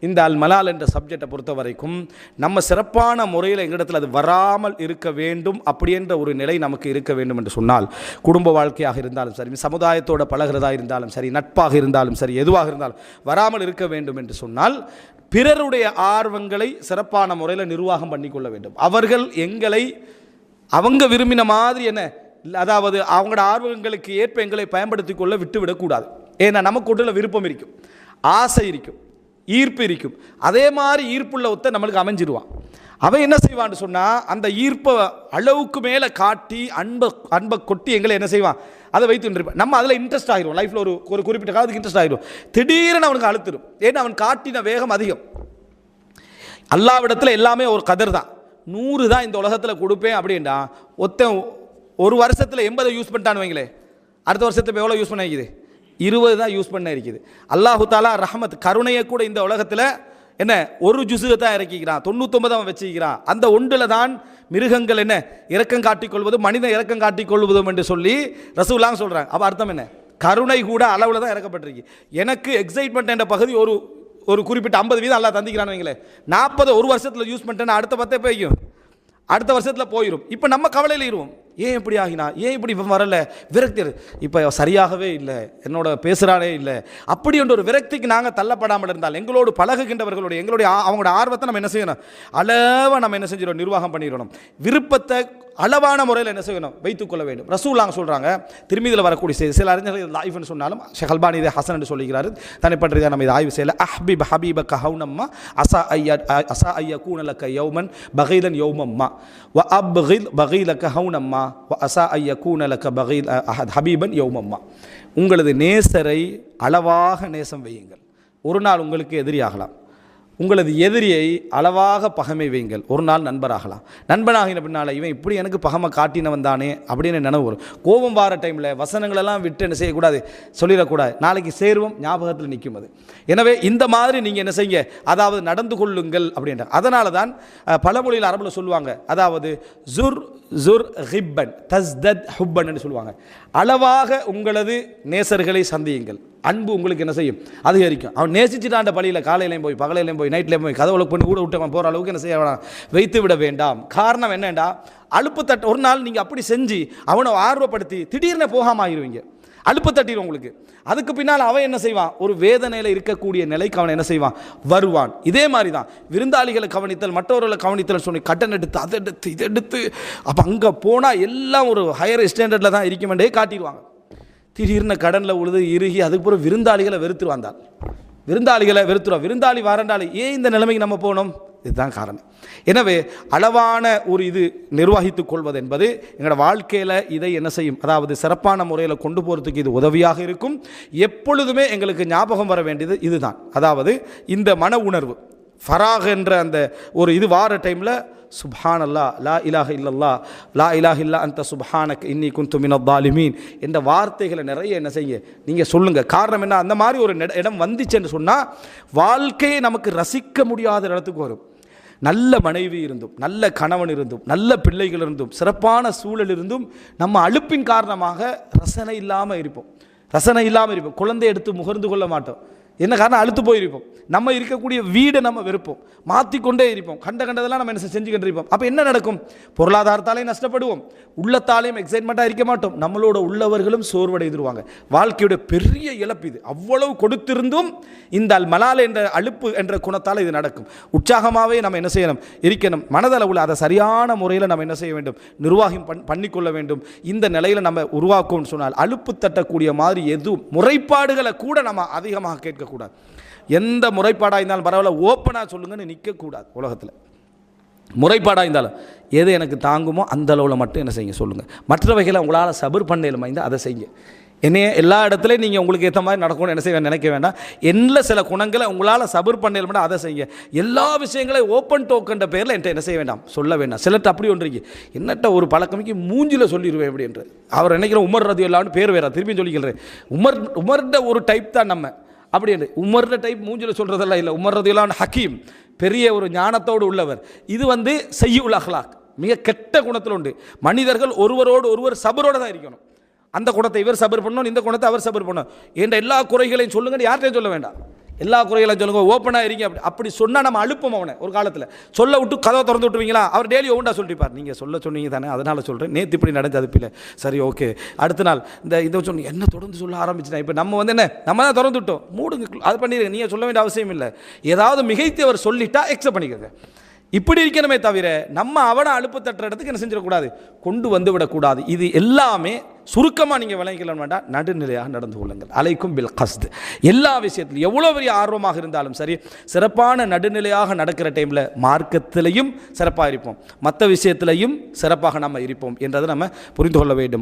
இந்த அல் மலால் என்ற சப்ஜெக்டை பொறுத்த வரைக்கும் நம்ம சிறப்பான முறையில் எங்களிடத்தில் அது வராமல் இருக்க வேண்டும் அப்படி என்ற ஒரு நிலை நமக்கு இருக்க வேண்டும் என்று சொன்னால் குடும்ப வாழ்க்கையாக இருந்தாலும் சரி சமுதாயத்தோட பழகிறதா இருந்தாலும் சரி நட்பாக இருந்தாலும் சரி எதுவாக இருந்தாலும் வராமல் இருக்க வேண்டும் என்று சொன்னால் பிறருடைய ஆர்வங்களை சிறப்பான முறையில் நிர்வாகம் பண்ணிக்கொள்ள வேண்டும். அவர்கள் எங்களை அவங்க விரும்பின மாதிரி என்ன அதாவது அவங்களோட ஆர்வங்களுக்கு ஏற்ப எங்களை பயன்படுத்தி கொள்ள விட்டு விடக்கூடாது ஏன்னா நமக்கு ஒன்றில் விருப்பம் இருக்கும் ஆசை இருக்கும். ஈர்ப்பு இருக்கும். அதே மாதிரி ஈர்ப்புள்ள ஒத்த நம்மளுக்கு அமைஞ்சிருவான். அவன் என்ன செய்வான்னு சொன்னால் அந்த ஈர்ப்பை அளவுக்கு மேலே காட்டி அன்பை அன்பை கொட்டி எங்களை என்ன செய்வான்? அதை வைத்து இருப்பான் நம்ம அதில் இன்ட்ரெஸ்ட் ஆகிரும் லைஃப்பில் ஒரு ஒரு குறிப்பிட்ட காலத்துக்கு இன்ட்ரெஸ்ட் ஆகிரும் திடீர்னு அவனுக்கு அழுத்திடும். ஏன்னா அவன் காட்டின வேகம் அதிகம். அல்லாவிடத்தில் எல்லாமே ஒரு கதர் தான். நூறு தான் இந்த உலகத்தில் கொடுப்பேன் அப்படின்னா ஒத்தன் ஒரு வருஷத்தில் எண்பதை யூஸ் பண்ணிட்டான்னு வைங்களே அடுத்த வருஷத்துல எவ்வளோ யூஸ் பண்ண வைக்குது இருபது தான் யூஸ் பண்ண இருக்குது. அல்லாஹு தாலா ரஹமத் கருணையை கூட இந்த உலகத்தில் என்ன ஒரு ஜுசுவை தான் இறக்கிக்கிறான். தொண்ணூத்தொம்பது அவன் வச்சுக்கிறான் அந்த ஒன்றில் தான் மிருகங்கள் என்ன இறக்கம் காட்டிக்கொள்வது மனிதன் இறக்கம் காட்டிக்கொள்வதும் என்று சொல்லி ரசூலாங்க சொல்கிறாங்க அப்போ அர்த்தம் என்ன? கருணை கூட அளவில் தான் இறக்கப்பட்டிருக்கு. எனக்கு எக்ஸைட்மெண்ட் என்ற பகுதி ஒரு ஒரு குறிப்பிட்ட ஐம்பது வீதம் எல்லாம் தந்திக்கிறான்னு வைங்களேன். நாற்பது ஒரு வருஷத்தில் யூஸ் பண்ணிட்டேன்னா அடுத்த பத்தே போய்க்கும். அடுத்த வருஷத்தில் போயிடும் இப்போ நம்ம கவலையில் இருவோம். ஏன் இப்படி ஆகினா ஏன் இப்படி இவன் வரல? விரக்தி இப்போ சரியாகவே இல்லை. என்னோட பேசுகிறானே இல்லை. அப்படி என்ற ஒரு விரக்திக்கு நாங்கள் தள்ளப்படாமல் இருந்தால் எங்களோடு பழகுகின்றவர்களுடைய எங்களுடைய அவங்களோட ஆர்வத்தை நம்ம என்ன செய்யணும்? அளவாக நம்ம என்ன செஞ்சிடணும்? நிர்வாகம் பண்ணிடணும். விருப்பத்தை அளவான முறையில் என்ன செய்யணும்? வைத்துக்கொள்ள வேண்டும். ரசூலாங்க சொல்கிறாங்க திரும்பிதில் வரக்கூடிய செய்தி சில அறிஞர்கள் லைஃப்னு சொன்னாலும் ஷஹல்பானி இதை ஹசன் என்று சொல்லிக்கிறாரு தனிப்பட்ட இதை நம்ம இதை ஆய்வு செய்யல. அஹ்பிப் ஹபீப கஹவுனம்மா அசா ஐயா அசா ஐயா கூனலக்க யௌமன் பகைதன் யௌமம்மா. வ அப்கில் பகைல ஹவுனம்மா. வ அசா ஐயா பகீல் அஹத் ஹபீபன் யௌமம்மா உங்களது நேசரை அளவாக நேசம் வையுங்கள். ஒரு நாள் உங்களுக்கு எதிரியாகலாம். உங்களது எதிரியை அளவாக பகமை வைங்கள் ஒரு நாள் நண்பராகலாம். நண்பனாகின பின்னால் இவன் இப்படி எனக்கு பகமை காட்டினவன் தானே அப்படின்னு நினைவு வரும். கோபம் வார டைமில் வசனங்களெல்லாம் விட்டு என்ன செய்யக்கூடாது? சொல்லிடக்கூடாது. நாளைக்கு சேருவோம் ஞாபகத்தில் நிற்கும் அது. எனவே இந்த மாதிரி நீங்கள் என்ன செய்யுங்க? அதாவது நடந்து கொள்ளுங்கள் அப்படின்ற. அதனால தான் பழமொழியில் அரபில் சொல்லுவாங்க. அதாவது ஜுர் ஜுர் ஹிப்பன் தஸ்தத் ஹுப்பன் சொல்லுவாங்க. அளவாக உங்களது நேசர்களை சந்தியுங்கள். அன்பு உங்களுக்கு என்ன செய்யும்? அதிகரிக்கும். அவன் நேசிச்சுட்டாண்ட பள்ளியில் காலையிலையும் போய் பகலையிலையும் போய் நைட்லேயும் போய் கதவு பண்ணி கூட விட்டு போகிற அளவுக்கு என்ன செய்ய வேணாம். வைத்து விட வேண்டாம். காரணம் என்னண்டா? அலுப்பு தட்டு ஒரு நாள் நீங்கள் அப்படி செஞ்சு அவனை ஆர்வப்படுத்தி திடீர்னு போகாம ஆயிடுவீங்க அலுப்பு தட்டிடும் உங்களுக்கு. அதுக்கு பின்னால் அவன் என்ன செய்வான்? ஒரு வேதனையில் இருக்கக்கூடிய நிலைக்கு அவன் என்ன செய்வான்? வருவான். இதே மாதிரி தான் விருந்தாளிகளை கவனித்தல் மற்றவர்களை கவனித்தல் சொல்லி கட்டன் எடுத்து அதை எடுத்து இதை எடுத்து அப்போ அங்கே போனால் எல்லாம் ஒரு ஹையர் ஸ்டாண்டர்டில் தான் இருக்குமெண்டே காட்டிடுவாங்க. திடீர்னு கடனில் உழுது இறுகி அதுக்கப்புறம் விருந்தாளிகளை வெறுத்துரு வந்தாள் விருந்தாளிகளை வெறுத்துருவா விருந்தாளி வாரண்டாளி ஏன் இந்த நிலைமைக்கு நம்ம போனோம் இதுதான் காரணம். எனவே அளவான ஒரு இது நிர்வகித்துக் கொள்வது என்பது எங்களோட வாழ்க்கையில் இதை என்ன செய்யும்? அதாவது சிறப்பான முறையில் கொண்டு போகிறதுக்கு இது உதவியாக இருக்கும். எப்பொழுதுமே எங்களுக்கு ஞாபகம் வர வேண்டியது இதுதான். அதாவது இந்த மன உணர்வு. ஃபராக் என்ற அந்த ஒரு இது வார டைமில் சுப்ஹான் அல்லா லா இலாஹ இல்லல்லா லா இலாஹ இல்லா அந்த சுப்ஹானக் இன்னி குந்து மின என்ற வார்த்தைகளை நிறைய என்ன செய்ய நீங்கள் சொல்லுங்கள் காரணம் என்ன? அந்த மாதிரி ஒரு இடம் வந்துச்சுன்னு சொன்னால் வாழ்க்கையை நமக்கு ரசிக்க முடியாத இடத்துக்கு வரும். நல்ல மனைவி இருந்தும் நல்ல கணவன் இருந்தும் நல்ல பிள்ளைகள் இருந்தும் சிறப்பான சூழல் இருந்தும் நம்ம அழுப்பின் காரணமாக ரசனை இல்லாமல் இருப்போம். ரசனை இல்லாமல் இருப்போம். குழந்தை எடுத்து முகர்ந்து கொள்ள மாட்டோம். என்ன காரணம்? அழுத்து போயிருப்போம். நம்ம இருக்கக்கூடிய வீடை நம்ம வெறுப்போம். மாற்றிக்கொண்டே இருப்போம். கண்ட கண்டதெல்லாம் நம்ம என்ன செஞ்சுக்கிட்டு இருப்போம். அப்போ என்ன நடக்கும்? பொருளாதாரத்தாலையும் நஷ்டப்படுவோம். உள்ளத்தாலையும் எக்ஸைட்மெண்ட்டாக இருக்க மாட்டோம். நம்மளோட உள்ளவர்களும் சோர்வடைந்துருவாங்க. வாழ்க்கையோட பெரிய இழப்பு இது. அவ்வளவு கொடுத்திருந்தும் இந்த மலால் என்ற அலுப்பு என்ற குணத்தால் இது நடக்கும். உற்சாகமாகவே நம்ம என்ன செய்யணும்? இருக்கணும். மனதளவில் அதை சரியான முறையில் நம்ம என்ன செய்ய வேண்டும்? நிர்வாகம் பண் பண்ணிக்கொள்ள வேண்டும். இந்த நிலையில் நம்ம உருவாக்கும்னு சொன்னால் அலுப்பு தட்டக்கூடிய மாதிரி எதுவும் முறைப்பாடுகளை கூட நம்ம அதிகமாக கேட்கக்கூடாது எந்த முறைப்பாடாக இருந்தாலும் பரவாயில்ல ஓப்பனாக சொல்லுங்கன்னு நிற்கக்கூடாது உலகத்தில். முறைப்பாடாக இருந்தாலும் எது எனக்கு தாங்குமோ அந்த அளவில் மட்டும் என்ன செய்யுங்க சொல்லுங்கள் மற்றவைகளை உங்களால் சபர் பண்ண இருந்தால் அதை செய்யுங்க. என்னைய எல்லா இடத்துலையும் நீங்கள் உங்களுக்கு ஏற்ற மாதிரி நடக்கும்னு என்ன செய்ய நினைக்க வேண்டாம். என்ன சில குணங்களை உங்களால் சபர் பண்ண அதை செய்யுங்க. எல்லா விஷயங்களையும் ஓப்பன் டோக்கன்ற பேரில் என்கிட்ட என்ன செய்ய வேண்டாம் சொல்ல வேண்டாம். சிலர்கிட்ட அப்படி ஒன்றிங்க என்னட்ட ஒரு பழக்கமிக்கு மூஞ்சில் சொல்லிடுவேன் அப்படின்ற அவர் நினைக்கிற உமர் ரதி இல்லான்னு பேர் வேற திரும்பி சொல்லிக்கிறேன். உமர் உமர்ட ஒரு டைப் தான் நம்ம. அப்படி என்று உமர்ற டைப் மூஞ்சில் சொல்கிறதெல்லாம் இல்லை. உமர்றதுலான் ஹக்கீம் பெரிய ஒரு ஞானத்தோடு உள்ளவர். இது வந்து செய்யுல் அஹ்லாக் மிக கெட்ட குணத்தில் உண்டு. மனிதர்கள் ஒருவரோடு ஒருவர் சபரோடு தான் இருக்கணும். அந்த குணத்தை இவர் சபர் பண்ணணும் இந்த குணத்தை அவர் சபர் பண்ணணும். என்ற எல்லா குறைகளையும் சொல்லுங்கன்னு யார்கிட்டையும் சொல்ல வேண்டாம். எல்லா குறைகளும் சொல்லுங்க ஓப்பனாக இருங்க. அப்படி அப்படி சொன்னால் நம்ம அழுப்போம் அவனை ஒரு காலத்தில். சொல்ல விட்டு கதவை திறந்து விட்டுருவீங்களா? அவர் டெய்லி ஒவ்வொன்றா சொல்லிப்பார் நீங்கள் சொல்ல சொன்னீங்க தானே அதனால் சொல்கிறேன் நேற்று இப்படி நடந்து பிள்ளை சரி ஓகே அடுத்த நாள் இந்த இதை சொன்னீங்க என்ன தொடர்ந்து சொல்ல ஆரம்பிச்சுனா? இப்போ நம்ம வந்து என்ன நம்ம தான் திறந்து விட்டோம். மூடுங்க அது பண்ணிடுங்க நீங்கள் சொல்ல வேண்டிய அவசியம் இல்லை. ஏதாவது மிகைத்து அவர் சொல்லிட்டா எக்ஸப்ட் பண்ணிக்கோங்க. இப்படி இருக்கணுமே தவிர நம்ம அவனை அழுப்பு தட்டுற இடத்துக்கு என்ன செஞ்சிடக்கூடாது? கொண்டு வந்து விடக்கூடாது. இது எல்லாமே சுருக்கமாக நீங்கள் விளங்கிக்கலாம் வேண்டாம். நடுநிலையாக நடந்து கொள்ளுங்கள். அலைக்கும் பில் கஸ்து எல்லா விஷயத்திலும் எவ்வளோ பெரிய ஆர்வமாக இருந்தாலும் சரி சிறப்பான நடுநிலையாக நடக்கிற டைமில் மார்க்கத்திலையும் சிறப்பாக இருப்போம். மற்ற விஷயத்திலையும் சிறப்பாக நம்ம இருப்போம். என்றதை நம்ம புரிந்து கொள்ள வேண்டும்.